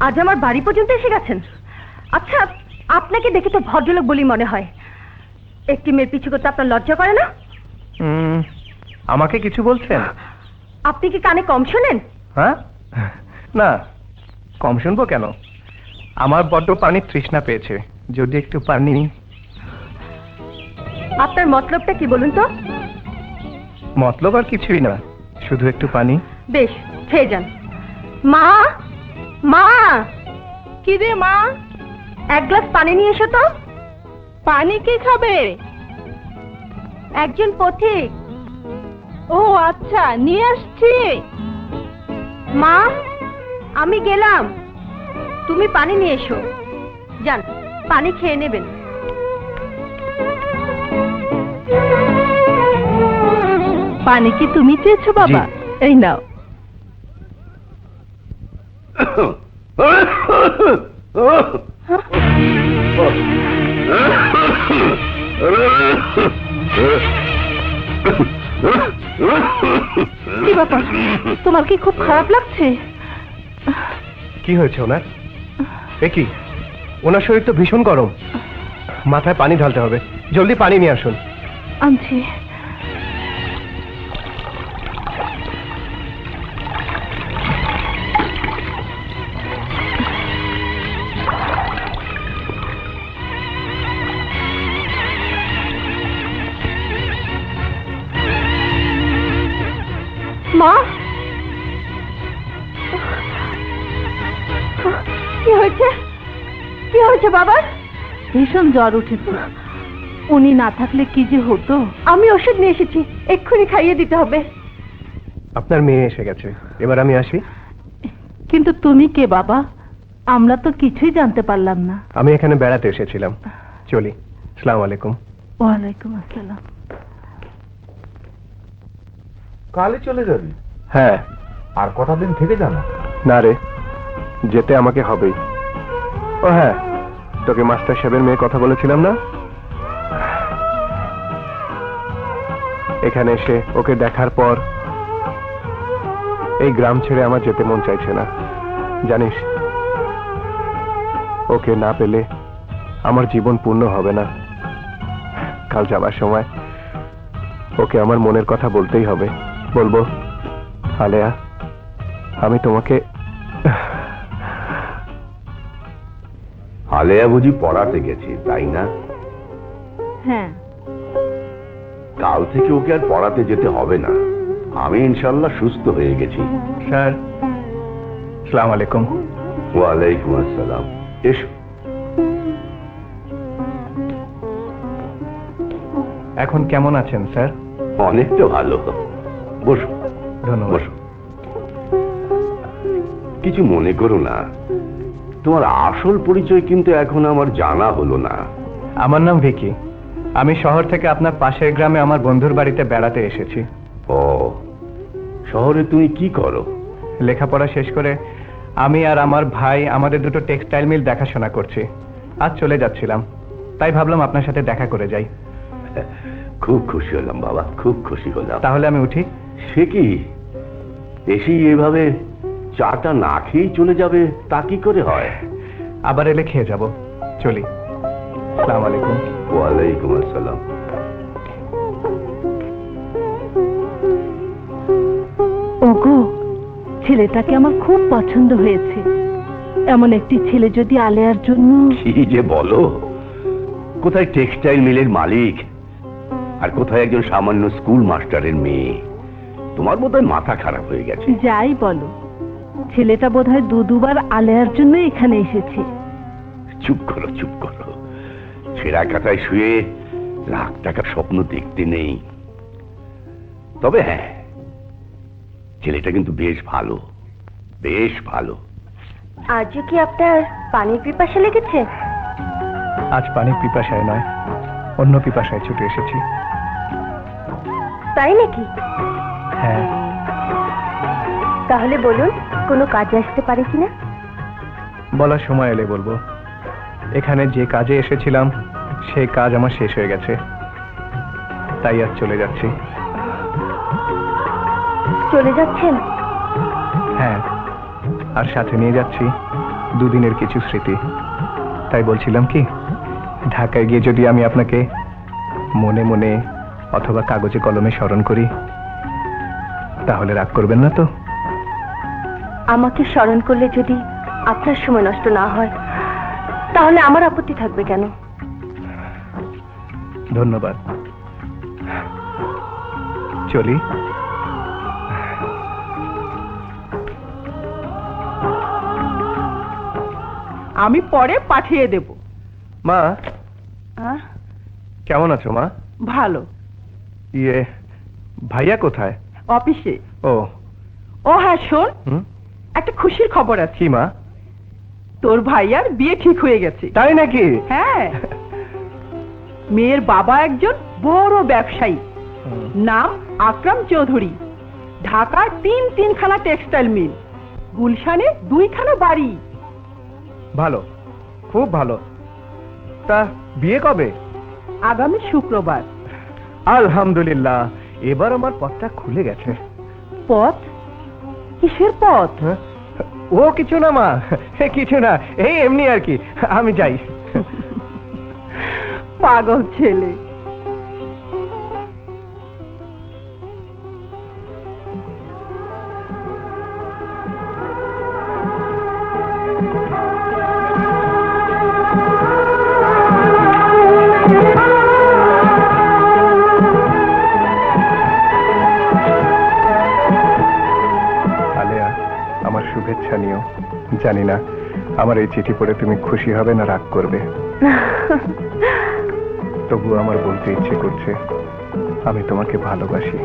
আজ আমার বাড়ি পর্যন্ত এসে গেছেন। আচ্ছা আপনাকে দেখে তো ভদ্রলোক বলি মনে হয়। একটি মেয়ের পিছু করতে আপনার লজ্জা করে না? আমাকে কিছু বলছেন? আপনি কি কানে কম শোনেন? হ্যাঁ? না কম শুনব কেন? আমার বড্ড পানির তৃষ্ণা পেয়েছে যদি একটু পানি। আপনার মতলবটা কি বলুন তো? মতলব আর কিছুই না শুধু একটু পানি। বেশ খেয়ে যান। মা মা! কি রে মা? এক গ্লাস পানি নিয়ে এসো তো। পানি কে খাবে? একজন পথিক। ও আচ্ছা নিয়ে আসছি। মা আমি গেলাম। তুমি পানি নিয়ে এসো। যান পানি খেয়ে নেবেন। পানি কি তুমি চেয়েছো বাবা? এই নাও। কি ব্যাপার? তোমার কি খুব খারাপ লাগছে? কি হয়েছে ওনার? এ কি? ওনার শরীর তো ভীষণ গরম। মাথায় পানি ঢালতে হবে। জলদি পানি নিয়ে আসুন। আনছি হয়েছে? কি হয়েছে বাবার ভীষণ জ্বর উঠেছে। উনি না থাকলে কি যে হতো? আমি ওষুধ নিয়ে এসেছি। এক্ষুনি খাইয়ে দিতে হবে। আপনার মেয়ে এসে গেছে। এবার আমি আসি। কিন্তু তুমি কে বাবা? আমরা তো কিছুই জানতে পারলাম না। আমি এখানে বেড়াতে এসেছিলাম। চলি। সালাম আলাইকুম। ওয়ালাইকুম আসসালাম। কালে চলে যাবি? হ্যাঁ। আর কটা দিন থেকে জানা না রে যেতে আমাকে হবেই। ও হ্যাঁ তোকে মাস্টার সাহেবের মেয়ে কথা বলেছিলাম না? এখানে এসে ওকে দেখার পর এই গ্রাম ছেড়ে আমার যেতে মন চাইছে না। জানিস, ওকে না পেলে আমার জীবন পূর্ণ হবে না। কাল যাবার সময় ওকে আমার মনের কথা বলতেই হবে। বলব, আলেয়া, আমি তোমাকে আলেয়া বুঝি পড়াতে গেছে তাই না? হ্যাঁ। কাল থেকে ওকে আর পড়াতে যেতে হবে না। আমি ইনশাল্লাহ সুস্থ হয়ে গেছি। স্যার সালাম আলাইকুম। ওয়ালাইকুম আসসালাম। এসো। এখন কেমন আছেন স্যার? অনেকটা ভালো। বসো। ধন্যবাদ। বসো। কিছু মনে করো না। তোমার আসল পরিচয় কিন্তু এখন আমার জানা হলো না। আমার নাম ভিকি। আমি শহর থেকে আপনার পাশের গ্রামে আমার বন্ধুর বাড়িতে বেড়াতে এসেছি। ও শহরে তুমি কি করো? লেখাপড়া শেষ করে আমি আর আমার ভাই আমাদের দুটো টেক্সটাইল মিল দেখাশোনা করছি। আজ চলে যাচ্ছিলাম। তাই ভাবলাম আপনার সাথে দেখা করে যাই। খুব খুশি হলাম বাবা খুব খুশি হলাম। তাহলে আমি উঠি। সে কি? এসেই এভাবে চাটা না খেয়েই চলে যাবে তা কি করে হয়? আবার এলে খেয়ে যাব। চলি। সালাম আলাইকুম। ওয়ালাইকুম আসসালাম। ওগো ছেলেটাকে আমার খুব পছন্দ হয়েছে। এমন একটি ছেলে যদি আলেয়ার জন্য কি যে বলো? কোথায় টেক্সটাইল মিলের মালিক? আর কোথায় একজন সামান্য স্কুল মাস্টারের মেয়ে? তোমার বোধহয় মাথা খারাপ হয়ে গেছে। যাই বলো। ছেলেটা বোধহয় দু দুবার আলেয়ার জন্য এখানে এসেছে। চুপ করো চুপ করো। ছেঁড়া কাটায় শুয়ে লাখ টাকার স্বপ্ন দেখতে নেই। তবে হ্যাঁ ছেলেটা কিন্তু বেশ ভালো বেশ ভালো। আজও কি আপনার পানির পিপাসা লেগেছে? আজ পানির পিপাসায় নয় অন্য পিপাসায় ছুটে এসেছি। তাই নাকি? হ্যাঁ। তাহলে বলুন কোনো কাজে আসতে পারে কিনা? বলার সময় এলে বলব। এখানে যে কাজে এসেছিলাম সেই কাজ আমার শেষ হয়ে গেছে। তাই আজ চলে যাচ্ছি। চলে যাচ্ছেন? হ্যাঁ আর সাথে নিয়ে যাচ্ছি দুদিনের কিছু স্মৃতি। তাই বলছিলাম কি ঢাকায় গিয়ে যদি আমি আপনাকে মনে মনে অথবা কাগজে কলমে স্মরণ করি তাহলে রাগ করবেন না তো? আমাকে স্মরণ করলে যদি আপনার সময় নষ্ট না হয় তাহলে আমার আপত্তি থাকবে কেন? ধন্যবাদ। চলি। আমি পরে পাঠিয়ে দেব। মা? কেমন আছো মা? ভালো। ইয়ে ভাইয়া কোথায়? অফিসে। ও। ও হ্যাঁ শোন। হুম? একটা খুশির খবর আছে। কি মা? তোর ভাইয়ার বিয়ে ঠিক হয়ে গেছে। তাই নাকি? হ্যাঁ। মেয়ের বাবা একজন বড় ব্যবসায়ী। নাম আকরাম চৌধুরী। ঢাকায় তিন তিনখানা টেক্সটাইল মিল। গুলশানে দুইখানা বাড়ি। ভালো খুব ভালো। তা বিয়ে কবে? আগামী শুক্রবার। আলহামদুলিল্লাহ এবার আমার পথটা খুলে গেছে। পথ কিসের পথ? হ্যাঁ? ও কিছু না মা। কিছু না। এই এমনি আর কি। আমি যাই। পাগল ছেলে। শুভেচ্ছা নিও। জানি না, আমার এই চিঠি পড়ে তুমি খুশি হবে না রাগ করবে। তবু আমার বলতে ইচ্ছে করছে, আমি তোমাকে ভালোবাসি।